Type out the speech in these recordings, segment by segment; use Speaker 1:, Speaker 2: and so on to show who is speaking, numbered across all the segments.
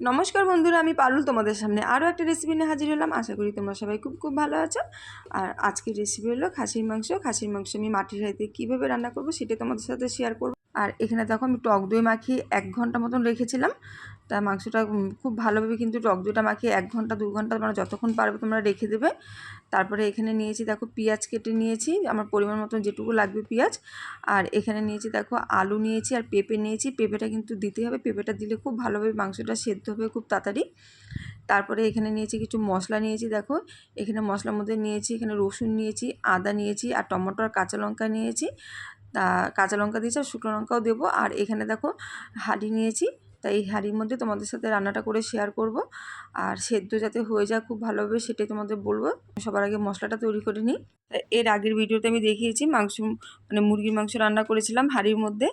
Speaker 1: নমস্কার বন্ধুরা, আমি পারুল তোমাদের সামনে আরও একটা রেসিপি নিয়ে হাজির হলাম। আশা করি তোমরা সবাই খুব খুব ভালো আছো। আর আজকের রেসিপি হলো খাসির মাংস। খাসির মাংস আমি মাটির হাঁড়িতে কীভাবে রান্না করব সেটা তোমাদের সাথে শেয়ার করব। আর এখানে দেখো আমি টক দই মাখিয়ে এক ঘণ্টা মতন রেখেছিলাম। তা মাংসটা খুব ভালোভাবে কিন্তু টক দইটা মাখিয়ে এক ঘণ্টা, দু ঘণ্টা মানে যতক্ষণ পারবে তোমরা রেখে দেবে। তারপরে এখানে নিয়েছি দেখো পেঁয়াজ কেটে নিয়েছি, আমার পরিমাণ মতন যেটুকু লাগবে পেঁয়াজ। আর এখানে নিয়েছি দেখো আলু নিয়েছি আর পেঁপে নিয়েছি, পেঁপেটা কিন্তু দিতে হবে, পেঁপেটা দিলে খুব ভালোভাবে মাংসটা সেদ্ধ হবে খুব তাড়াতাড়ি। তারপরে এখানে নিয়েছি কিছু মশলা নিয়েছি দেখো, এখানে মশলার মধ্যে নিয়েছি, এখানে রসুন নিয়েছি, আদা নিয়েছি আর টমেটো আর কাঁচা লঙ্কা নিয়েছি। তা, কাঁচা লঙ্কা দিয়েছি আর শুকনো লঙ্কাও দেবো। আর এখানে দেখো হাঁড়ি নিয়েছি তাই এই হাঁড়ির মধ্যে তোমাদের সাথে রান্নাটা করে শেয়ার করব। আর সেদ্ধ যাতে হয়ে যায় খুব ভালোভাবে সেটাই তোমাদের বলব। সবার আগে মশলাটা তৈরি করে নিই। এর আগের ভিডিওতে আমি দেখিয়েছি মাংস মানে মুরগির মাংস রান্না করেছিলাম হাঁড়ির মধ্যে।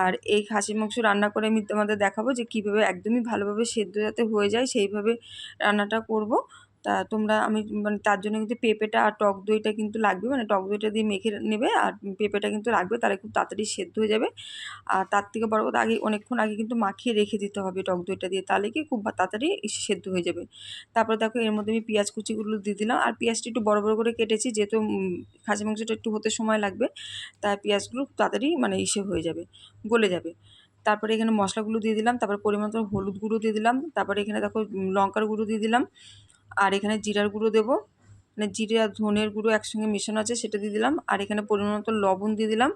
Speaker 1: আর এই খাসির মাংস রান্না করে আমি তোমাদের দেখাবো যে কীভাবে একদমই ভালোভাবে সেদ্ধ যাতে হয়ে যায় সেইভাবে রান্নাটা করব। তা তোমরা আমি মানে তার জন্য কিন্তু পেঁপেটা আর টক দইটা কিন্তু লাগবে মানে টক দইটা দিয়ে মেখে নেবে আর পেঁপেটা কিন্তু লাগবে, তাহলে খুব তাড়াতাড়ি সেদ্ধ হয়ে যাবে। আর তার থেকে বড় কথা, আগে অনেকক্ষণ আগে কিন্তু মাখিয়ে রেখে দিতে হবে টক দইটা দিয়ে, তাহলে কি খুব তাড়াতাড়ি সেদ্ধ হয়ে যাবে। তারপরে দেখো এর মধ্যে আমি পেঁয়াজ কুচিগুলো দিয়ে দিলাম, আর পেঁয়াজটা একটু বড় বড় করে কেটেছি, যেহেতু খাসি মাংসটা একটু হতে সময় লাগবে তাই পেঁয়াজগুলো তাড়াতাড়ি মানে ইসে হয়ে যাবে, গলে যাবে। তারপরে এখানে মশলাগুলো দিয়ে দিলাম, তারপরে পরিমাণ হলুদ গুঁড়ো দিয়ে দিলাম, তারপরে এখানে দেখো লঙ্কার গুঁড়ো দিয়ে দিলাম আর এখানে জিরার গুঁড়ো দেবো। মানে জিরে আর ধনের গুঁড়ো একসঙ্গে মেশানো আছে, সেটা দিয়ে দিলাম। আর এখানে পরিমাণ মতো লবণ দিয়ে দিলাম।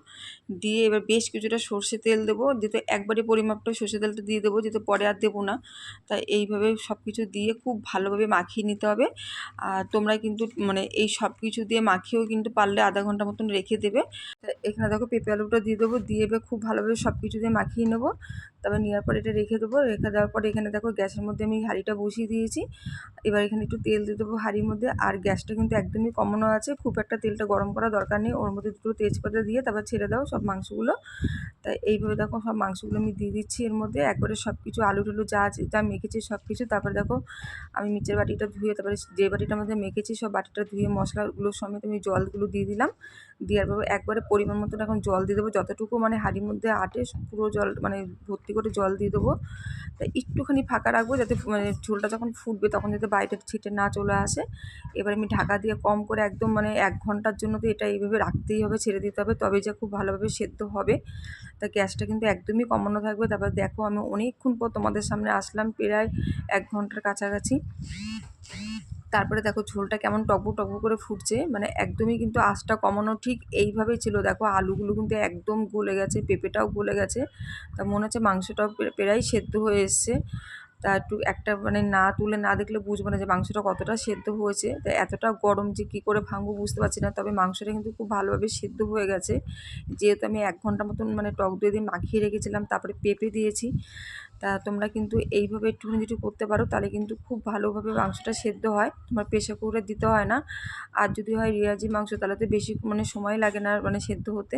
Speaker 1: দিয়ে এবার বেশ কিছুটা সর্ষে তেল দেবো। যেহেতু একবারে পরিমাপটা সর্ষে তেলটা দিয়ে দেবো, যেহেতু পরে আর দেবো না। তাই এইভাবে সব কিছু দিয়ে খুব ভালোভাবে মাখিয়ে নিতে হবে। আর তোমরা কিন্তু মানে এই সব কিছু দিয়ে মাখিয়েও কিন্তু পারলে আধা ঘণ্টা মতন রেখে দেবে। এখানে দেখো পেঁপে আলুটা দিয়ে দেবো। দিয়ে এবার খুব ভালোভাবে সব কিছু দিয়ে মাখিয়ে নেব। তারপর নেওয়ার পর এটা রেখে দেবো। রেখে দেওয়ার পরে এখানে দেখো গ্যাসের মধ্যে আমি হাঁড়িটা বসিয়ে দিয়েছি। এবার এখানে একটু তেল দিয়ে দেবো হাঁড়ির মধ্যে। আর গ্যাসটা কিন্তু একদমই কমানো আছে। খুব একটা তেলটা গরম করা দরকার নেই। ওর মধ্যে দুটো তেজপাতা দিয়ে তারপর ছেড়ে দাও সব মাংসগুলো। তাই এইভাবে দেখো সব মাংসগুলো আমি দিয়ে দিচ্ছি এর মধ্যে। একবারে সব কিছু আলু টুলু যা আছে, যা মেখেছি সব কিছু তারপরে দেখো আমি নিচের বাটিটা ধুয়ে তারপরে যে বাটিটার মধ্যে মেখেছি সব বাটিটা ধুয়ে মশলাগুলো সমেত আমি জলগুলো দিয়ে দিলাম। দেওয়ার পর একবারে পরিমাণ মতন এখন জল দিয়ে দেবো। যতটুকু মানে হাঁড়ির মধ্যে আটে পুরো জল মানে ভর্তি করে জল দিয়ে দেবো। তাই একটুখানি ফাঁকা রাখব যাতে মানে ঝোলটা যখন ফুটবে তখন যাতে বাইরে ছিটে না চলে আসে। এবার আমি ঢাকা দিয়ে কম করে একদম মানে এক ঘণ্টার জন্য তো এটা এইভাবে রাখতেই হবে, ছেড়ে দিতে হবে। তবে যা খুব ভালোভাবে সেদ্ধ হবে। তা গ্যাসটা কিন্তু একদমই কমানো থাকবে। তারপর দেখো আমি অনেকক্ষণ পর তোমাদের সামনে আসলাম প্রায় এক ঘণ্টার কাছাকাছি। তারপরে দেখো ঝোলটা কেমন টকবো টকবো করে ফুটছে। মানে একদমই কিন্তু আঁচটা কমানো ঠিক এইভাবেই ছিল। দেখো আলুগুলো কিন্তু একদম গলে গেছে, পেঁপেটাও গলে গেছে। তা মনে হচ্ছে মাংসটাও প্রায় সেদ্ধ হয়ে এসছে। তা একটু একটা মানে না তুলে না দেখলে বুঝব না যে মাংসটা কতটা সেদ্ধ হয়েছে। তা এতটা গরম যে কী করে ভাঙবো বুঝতে পারছি না। তবে মাংসটা কিন্তু খুব ভালোভাবে সেদ্ধ হয়ে গেছে। যেহেতু আমি এক ঘণ্টা মতন মানে টক দই দিয়ে মাখিয়ে রেখেছিলাম, তারপরে পেঁপে দিয়েছি। তা তোমরা কিন্তু এইভাবে একটুখানি যদি করতে পারো, তাহলে কিন্তু খুব ভালোভাবে মাংসটা সেদ্ধ হয়। তোমার প্রেশার কুকারে দিতে হয় না। আর যদি হয় রিয়াজি মাংস, তাহলে তো বেশি মানে সময় লাগে না মানে সেদ্ধ হতে।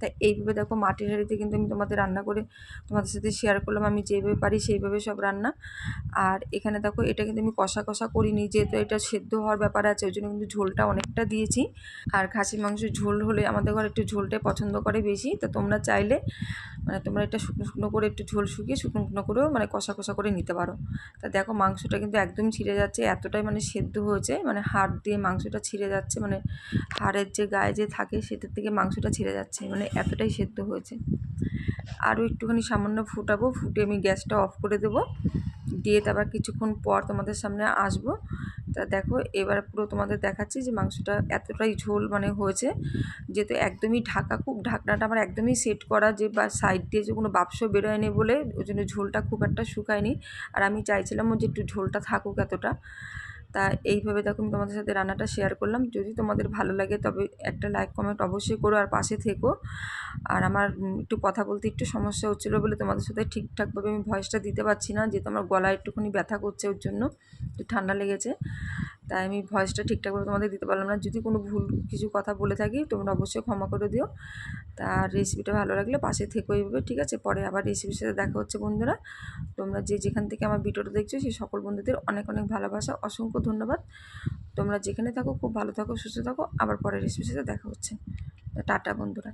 Speaker 1: তাই এইভাবে দেখো মাটির হাঁড়িতে কিন্তু আমি তোমাদের রান্না করে তোমাদের সাথে শেয়ার করলাম। আমি যেভাবে পারি সেইভাবে সব রান্না। আর এখানে দেখো এটা কিন্তু আমি কষা কষা করিনি, যেহেতু এটা সেদ্ধ হওয়ার ব্যাপার আছে, ওই জন্য কিন্তু ঝোলটা অনেকটা দিয়েছি। আর খাসির মাংস ঝোল হলে আমাদের ঘরে একটু ঝোলটাই পছন্দ করে বেশি। তো তোমরা চাইলে মানে তোমরা এটা শুকনো শুকনো করে একটু ঝোল শুকিয়ে শুকনো শুকনো করেও মানে কষা কষা করে নিতে পারো। তা দেখো মাংসটা কিন্তু একদম ছিঁড়ে যাচ্ছে, এতটাই মানে সেদ্ধ হয়েছে মানে হাড় দিয়ে মাংসটা ছিঁড়ে যাচ্ছে মানে হাড়ের যে গায়ে যে থাকে সেটার থেকে মাংসটা ছিঁড়ে যাচ্ছে মানে এতটাই সেদ্ধ হয়েছে। আরও একটুখানি সামান্য ফুটাবো, ফুটে আমি গ্যাসটা অফ করে দেবো। দিয়ে তারপর কিছুক্ষণ পর তোমাদের সামনে আসব। তা দেখো, এবার পুরো তোমাদের দেখাচ্ছি যে মাংসটা এতটাই ঝোল মানে হয়েছে, যেহেতু একদমই ঢাকা, খুব ঢাকনাটা আমার একদমই সেট করা যে বা সাইড দিয়ে যে কোনো বাক্স বেরোয়নি বলে ওই জন্য ঝোলটা খুব একটা শুকায়নি। আর আমি চাইছিলামও যে একটু ঝোলটা থাকুক এতটা। তা এইভাবে দেখো আমি তোমাদের সাথে রান্নাটা শেয়ার করলাম। যদি তোমাদের ভালো লাগে তবে একটা লাইক কমেন্ট অবশ্যই করো আর পাশে থেকো। আর আমার একটু কথা বলতে একটু সমস্যা হচ্ছিল বলে তোমাদের সাথে ঠিকঠাকভাবে আমি ভয়েসটা দিতে পারছি না, যেহেতু আমার গলায় একটুখানি ব্যথা করছে ওর জন্য, একটু ঠান্ডা লেগেছে। তাই আমি ভয়েসটা ঠিকঠাকভাবে তোমাদের দিতে পারলাম না। যদি কোনো ভুল কিছু কথা বলে থাকি, তোমরা অবশ্যই ক্ষমা করে দিও। তা রেসিপিটা ভালো লাগলে পাশে থেকো এইভাবে, ঠিক আছে? পরে আবার রেসিপির সাথে দেখা হচ্ছে, বন্ধুরা। তোমরা যে যেখান থেকে আমার ভিডিওটা দেখছ সেই সকল বন্ধুদের অনেক অনেক ভালোবাসা, অসংখ্য ধন্যবাদ। তোমরা যেখানে থাকো, খুব ভালো থাকো, সুস্থ থাকো। আবার পরে রেসিপির সাথে দেখা হচ্ছে। টাটা, বন্ধুরা।